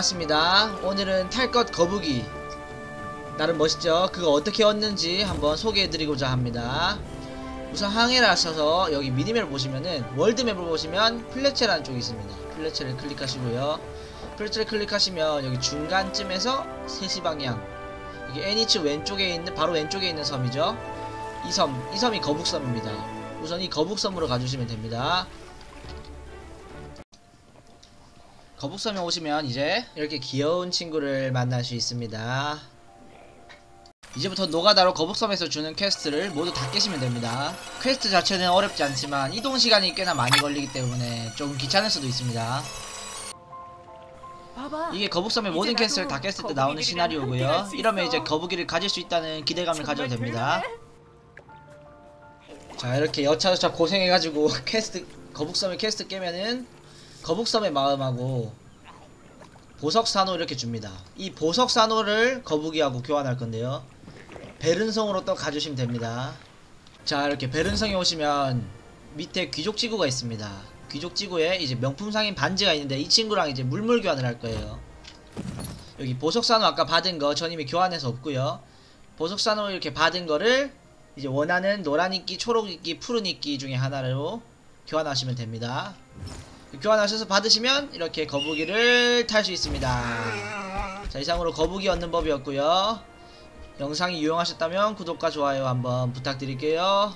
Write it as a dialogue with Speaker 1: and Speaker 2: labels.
Speaker 1: 반갑습니다. 오늘은 탈것 거북이. 나름 멋있죠? 그거 어떻게 얻는지 한번 소개해드리고자 합니다. 우선 항해를 하셔서 여기 미니맵을 보시면은 월드맵을 보시면 플래체라는 쪽이 있습니다. 플래체를 클릭하시고요. 플래체를 클릭하시면 여기 중간쯤에서 3시 방향 이게 애니츠 왼쪽에 있는 바로 왼쪽에 있는 섬이죠. 이 섬, 이 섬이 거북섬입니다. 우선 이 거북섬으로 가주시면 됩니다. 거북섬에 오시면 이제 이렇게 귀여운 친구를 만날 수 있습니다. 이제부터 노가다로 거북섬에서 주는 퀘스트를 모두 다 깨시면 됩니다. 퀘스트 자체는 어렵지 않지만 이동 시간이 꽤나 많이 걸리기 때문에 조금 귀찮을 수도 있습니다. 이게 거북섬의 모든 퀘스트를 다 깼을 때 나오는 시나리오고요. 이러면. 이제 거북이를 가질 수 있다는 기대감을 가져도 됩니다. 자 이렇게 여차저차 고생해가지고 퀘스트 거북섬의 퀘스트 깨면은 거북섬의 마음하고 보석 산호 이렇게 줍니다 이 보석 산호를 거북이하고 교환할 건데요 베른성으로 또 가주시면 됩니다 자 이렇게 베른성에 오시면 밑에 귀족 지구가 있습니다 귀족 지구에 이제 명품상인 반지가 있는데 이 친구랑 이제 물물 교환을 할 거예요 여기 보석산호 아까 받은 거전 이미 교환해서 없고요 보석산호 이렇게 받은 거를 이제 원하는 노란 이끼, 초록 이끼, 푸른 이끼 중에 하나로 교환하시면 됩니다. 교환하셔서 받으시면 이렇게 거북이를 탈 수 있습니다. 자 이상으로 거북이 얻는 법이었고요. 영상이 유용하셨다면 구독과 좋아요 한번 부탁드릴게요.